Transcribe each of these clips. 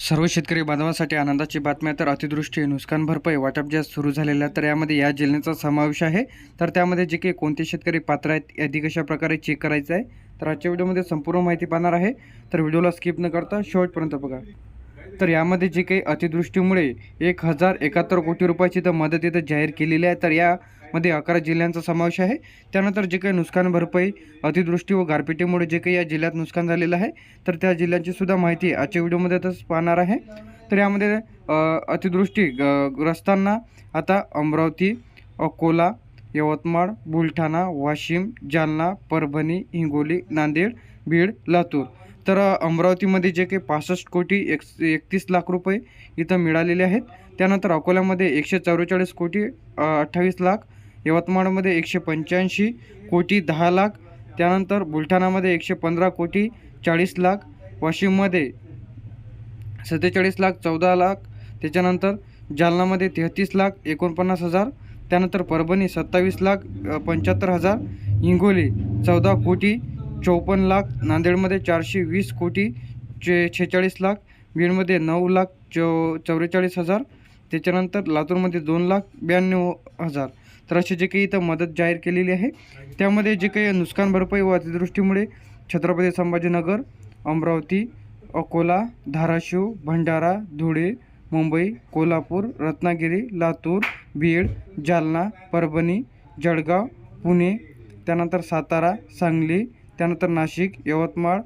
सर्व शेतकरी बांधवांसाठी आनंदाची बातमी आहे. तर अतिदृष्टी नुकसान भरपाई वाटप ज्या सुरू झालेल्या आहे, तर यामध्ये या जिल्ह्याचा समावेश आहे. तर त्यामध्ये जे काही कोणते शेतकरी पात्र आहेत यादी कशा प्रकारे चेक करायचं आहे तर आजच्या व्हिडिओमध्ये संपूर्ण माहिती पाहणार आहे. तर व्हिडिओला स्किप न करता शेवटपर्यंत बघा. तर यामध्ये जे काही अतिदृष्टीमुळे एक हजार एकाहत्तर कोटी रुपयाची तर मदत इथं जाहीर केलेली आहे. तर या मध्ये अकरा जिल्ह्यांचा समावेश आहे. त्यानंतर जे काही नुकसान भरपाई अतिवृष्टी व गारपिटीमुळे जे काही या जिल्ह्यात नुकसान झालेलं आहे तर त्या जिल्ह्यांची सुद्धा माहिती आजच्या व्हिडिओमध्ये पाहणार आहे. तर यामध्ये अतिदृष्टी अतिवृष्टी ग- ग्रस्तांना आता अमरावती अकोला यवतमाळ बुलढाणा वाशिम जालना परभणी हिंगोली नांदेड बीड लातूर. तर अमरावतीमध्ये जे काही पासष्ट कोटी एक एकतीस लाख रुपये इथं मिळालेले आहेत. त्यानंतर अकोल्यामध्ये एकशे चौवेचाळीस कोटी अठ्ठावीस लाख यवतमाळमध्ये एकशे पंच्याऐंशी कोटी दहा लाख त्यानंतर बुलढाणामध्ये एकशे पंधरा कोटी चाळीस लाख वाशिममध्ये सत्तेचाळीस लाख चौदा लाख त्याच्यानंतर जालनामध्ये तेहतीस लाख एकोणपन्नास हजार त्यानंतर परभणी सत्तावीस लाख पंच्याहत्तर हजार हिंगोली चौदा कोटी चौपन्न लाख नांदेडमध्ये चारशे वीस कोटी चे छेचाळीस लाख बीडमध्ये नऊ लाख चौ चौवेचाळीस हजार त्याच्यानंतर लातूरमध्ये दोन लाख ब्याण्णव हजार. तर असे जे काही इथं मदत जाहीर केलेली आहे त्यामध्ये जे काही नुकसान भरपाई व अतिदृष्टीमुळे छत्रपती संभाजीनगर अमरावती अकोला धाराशिव भंडारा धुळे मुंबई कोल्हापूर रत्नागिरी लातूर बीड जालना परभणी जळगाव पुणे त्यानंतर सातारा सांगली त्यानंतर नाशिक यवतमाळ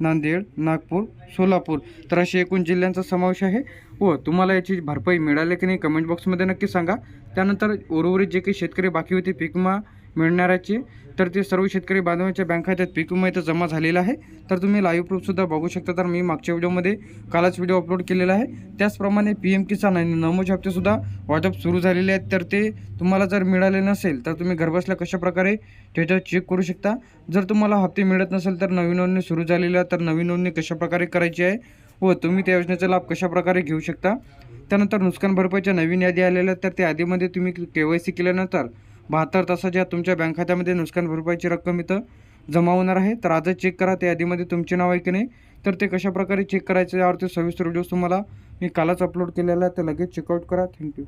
नांदेड नागपूर सोलापूर तर असे एकूण जिल्ह्यांचा समावेश आहे. व तुम्हाला याची भरपाई मिळाली की नाही कमेंट बॉक्समध्ये नक्की सांगा. त्यानंतर उर्वरित जे काही शेतकरी बाकी होते पीक विमा मिळणाऱ्याचे तर ते सर्व शेतकरी बांधवांच्या बँक खात्यात पीक विमा इथं जमा झालेला आहे. तर तुम्ही लाईव्ह प्रूफसुद्धा बघू शकता. तर मी मागच्या व्हिडिओमध्ये कालच व्हिडिओ अपलोड केलेला आहे. त्याचप्रमाणे पी एम किसान आणि नमोज हप्तेसुद्धा वाटप सुरू झालेले आहेत. तर ते तुम्हाला जर मिळाले नसेल तर तुम्ही घरबसल्या कशाप्रकारे त्याच्यावर चेक करू शकता? जर तुम्हाला हप्ते मिळत नसेल तर नवीन नोंदणी सुरू झालेली आहे. तर नवीन नोंदणी कशाप्रकारे करायची आहे व तुम्ही त्या योजनेचा लाभ कशाप्रकारे घेऊ शकता? त्यानंतर नुकसान भरपाईच्या नवीन यादी आलेल्या आहेत. तर त्या यादीमध्ये तुम्ही के वाय सी केल्यानंतर बहात्तर तासाच्या तुमच्या बँक खात्यामध्ये नुकसान भरपाईची रक्कम इथं जमा होणार आहे. तर आजच चेक करा. त्या यादीमध्ये तुमचे नाव आहे की नाही? तर ते कशाप्रकारे चेक करायचं यावरती सविस्तर व्हिडिओज तुम्हाला मी कालच अपलोड केलेला आहे. ते लगेच चेकआउट करा. थँक्यू